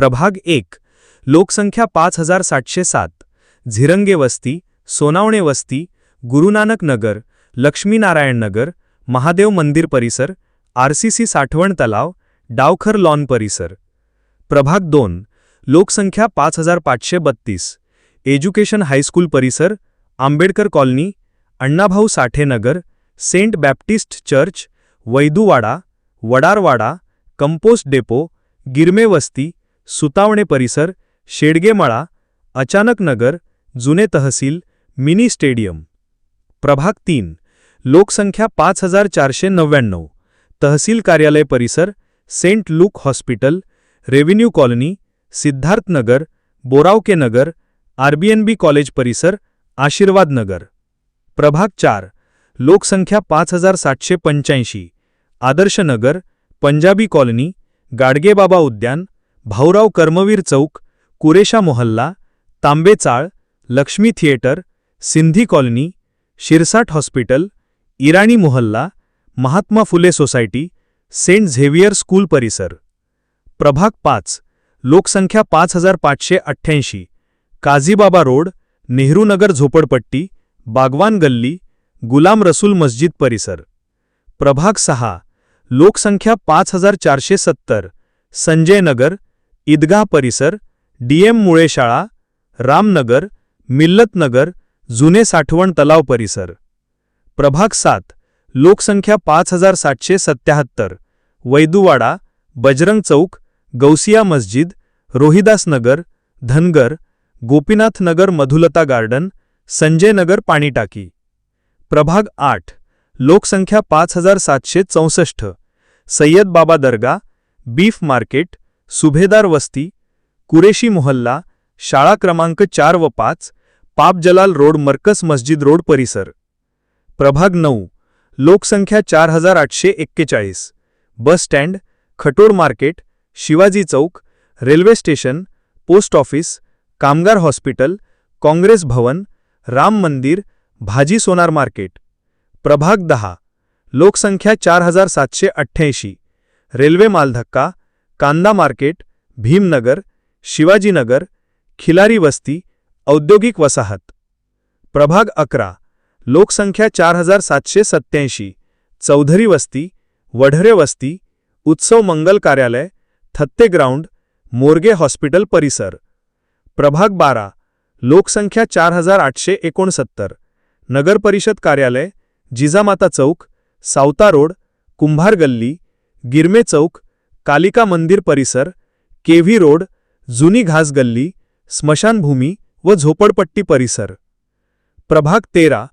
प्रभाग एक लोकसंख्या पाच हजार सातशे सात झिरंगे वस्ती सोनावणे वस्ती गुरुनानक नगर लक्ष्मीनारायण नगर महादेव मंदिर परिसर आरसीसी साठवण तलाव डावखर लॉन परिसर. प्रभाग दोन लोकसंख्या पाच हजार पाचशे बत्तीस एज्युकेशन हायस्कूल परिसर Ambedkar colony Annabhau Sathe Nagar Saint Baptist church Vaiduwada Wadarwada compost depot Girme Vasti Sutavane परिसर शेडगेमळा अचानक नगर जुने तहसील मिनी स्टेडियम. प्रभाग तीन लोकसंख्या पाच हजार चारशे नव्याण्णव तहसील कार्यालय परिसर Saint Luke hospital revenue colony Siddharth Nagar Boravake Nagar RBNB college परिसर आशीर्वाद नगर. प्रभाग चार लोकसंख्या पाच हजार सातशे पंच्याऐंशी आदर्श नगर पंजाबी कॉलनी गाडगेबाबा उद्यान Bhaurao Karmaveer Chowk Quresha Mohalla Tambechal Lakshmi theatre Sindhi colony Shirsat hospital Irani Mohalla Mahatma Phule society Saint Xavier school परिसर. प्रभाग पाच लोकसंख्या पाच हजार पाचशे अठ्ठ्याऐंशी काझीबाबा रोड नेहरूनगर झोपडपट्टी बागवान गल्ली गुलाम रसूल मस्जिद परिसर. प्रभाग सहा लोकसंख्या पाच हजार चारशे सत्तर संजय नगर ईदगाह परिसर डीएम मुळे शाळा रामनगर मिल्लतनगर जुने साठवण तलाव परिसर. प्रभाग सात लोकसंख्या पाच हजार सातशे सत्याहत्तर वैदुवाडा बजरंग चौक गौसिया मस्जिद रोहिदास नगर धनगर गोपीनाथ नगर मधुलता गार्डन संजय नगर पाणीटाकी. प्रभाग आठ लोकसंख्या पाच हजार सातशे चौसष्ट सय्यद बाबा दर्गा बीफ मार्केट सुभेदार वस्ती कुरेशी मोहल्ला शाळा क्रमांक चार व पाच पाप जलाल रोड मर्कस मस्जिद रोड परिसर. प्रभाग नऊ लोकसंख्या चार हजार आठशे एक्केचाळीस. Bus stand Khatod market Shivaji Chowk railway station post office कामगार हॉस्पिटल काँग्रेस भवन राम मंदिर भाजी सोनार मार्केट. प्रभाग दहा लोकसंख्या चार हजार सातशे अठ्ठ्याऐंशी. रेल्वे मालधक्का कांदा मार्केट भीमनगर शिवाजीनगर खिलारी वस्ती औद्योगिक वसाहत. प्रभाग अकरा लोकसंख्या चार हजार सातशे सत्याऐंशी चौधरी वस्ती वढरे वस्ती उत्सव मंगल कार्यालय थत्ते ग्राउंड मोरगे हॉस्पिटल परिसर. प्रभाग बारा लोकसंख्या चार हजार आठशे एकोणसत्तर नगरपरिषद कार्यालय जिजामाता चौक सावता रोड कुंभार गल्ली गिरमे चौक कालिका मंदिर परिसर केव्ही रोड जुनी घास गल्ली स्मशानभूमी व झोपडपट्टी परिसर. प्रभाग तेरा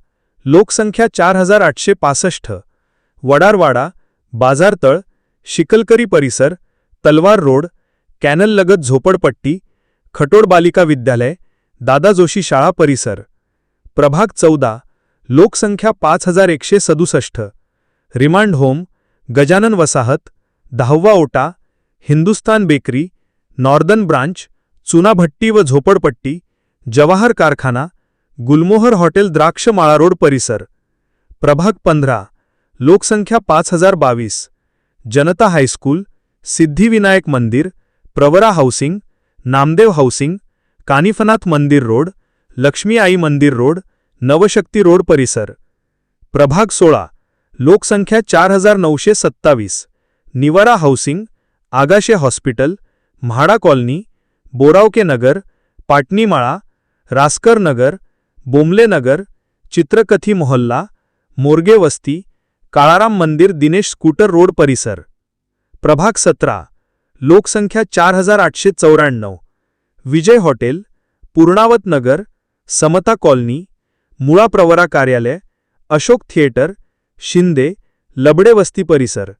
लोकसंख्या चार हजार आठशे पासष्ट वडारवाडा बाजारतळ शिकलकरी परिसर तलवार रोड कॅनललगत झोपडपट्टी खटोड बालिका विद्यालय दादा जोशी शाळा परिसर. प्रभाग चौदा लोकसंख्या पाच हजार एकशे सदुसष्ट रिमांड होम गजानन वसाहत दहावा ओटा Hindustan bakery northern branch Chunabhatti व झोपडपट्टी जवाहर कारखाना गुलमोहर हॉटेल द्राक्षमाळा रोड परिसर. प्रभाग पंधरा लोकसंख्या पाच हजार बावीस. Janata high school Siddhivinayak Mandir Pravara housing Namdev housing Kanifnath Mandir road Lakshmi आई मंदिर रोड नवशक्ती रोड परिसर. प्रभाग सोळा लोकसंख्या चार हजार नऊशे सत्तावीस. Niwara housing Agashe hospital MHADA colony Boravake Nagar Patnimala Raskar Nagar Bomle Nagar Chitrakathi Mohalla Morge Vasti Kalaram मंदिर दिनेश स्कूटर रोड परिसर. प्रभाग सतरा लोकसंख्या चार हजार आठशे चौऱ्याण्णव. विजय हॉटेल पूर्णावत नगर समता कॉलनी मुळा प्रवरा कार्यालय अशोक थिएटर शिंदे लबडे वस्ती परिसर.